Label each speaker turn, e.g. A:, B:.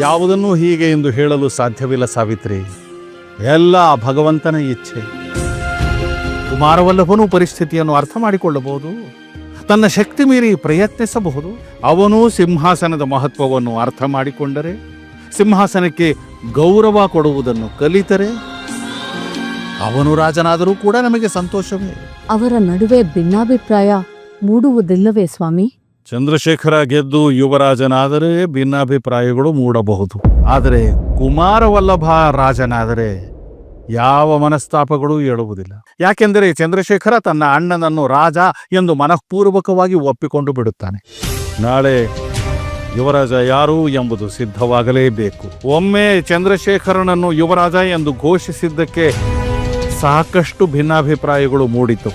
A: ಯಾವುದನ್ನೂ ಹೀಗೆ ಎಂದು ಹೇಳಲು ಸಾಧ್ಯವಿಲ್ಲ ಸಾವಿತ್ರಿ. ಎಲ್ಲ ಭಗವಂತನ ಇಚ್ಛೆ. ಕುಮಾರವಲ್ಲಭನು ಪರಿಸ್ಥಿತಿಯನ್ನು ಅರ್ಥ ಮಾಡಿಕೊಳ್ಳಬಹುದು. ತನ್ನ ಶಕ್ತಿ ಮೀರಿ ಪ್ರಯತ್ನಿಸಬಹುದು. ಅವನು ಸಿಂಹಾಸನದ ಮಹತ್ವವನ್ನು ಅರ್ಥ ಮಾಡಿಕೊಂಡರೆ, ಸಿಂಹಾಸನಕ್ಕೆ ಗೌರವ ಕೊಡುವುದನ್ನು ಕಲಿತರೆ, ಅವನು ರಾಜನಾದರೂ ಕೂಡ ನಮಗೆ ಸಂತೋಷವೇ.
B: ಅವರ ನಡುವೆ ಭಿನ್ನಾಭಿಪ್ರಾಯ ಮೂಡುವುದಿಲ್ಲವೇ ಸ್ವಾಮಿ?
A: ಚಂದ್ರಶೇಖರ ಗೆದ್ದು ಯುವರಾಜನಾದರೆ ಭಿನ್ನಾಭಿಪ್ರಾಯಗಳು ಮೂಡಬಹುದು. ಆದರೆ ಕುಮಾರವಲ್ಲಭ ರಾಜನಾದರೆ ಯಾವ ಮನಸ್ತಾಪಗಳು ಏಳುವುದಿಲ್ಲ. ಯಾಕೆಂದರೆ ಚಂದ್ರಶೇಖರ ತನ್ನ ಅಣ್ಣನನ್ನು ರಾಜ ಎಂದು ಮನಃಪೂರ್ವಕವಾಗಿ ಒಪ್ಪಿಕೊಂಡು ಬಿಡುತ್ತಾನೆ. ನಾಳೆ ಯುವರಾಜ ಯಾರು ಎಂಬುದು ಸಿದ್ಧವಾಗಲೇಬೇಕು ಒಮ್ಮೆ ಚಂದ್ರಶೇಖರನನ್ನು ಯುವರಾಜ ಎಂದು ಘೋಷಿಸಿದ್ದಕ್ಕೆ ಸಾಕಷ್ಟು ಭಿನ್ನಾಭಿಪ್ರಾಯಗಳು ಮೂಡಿತು.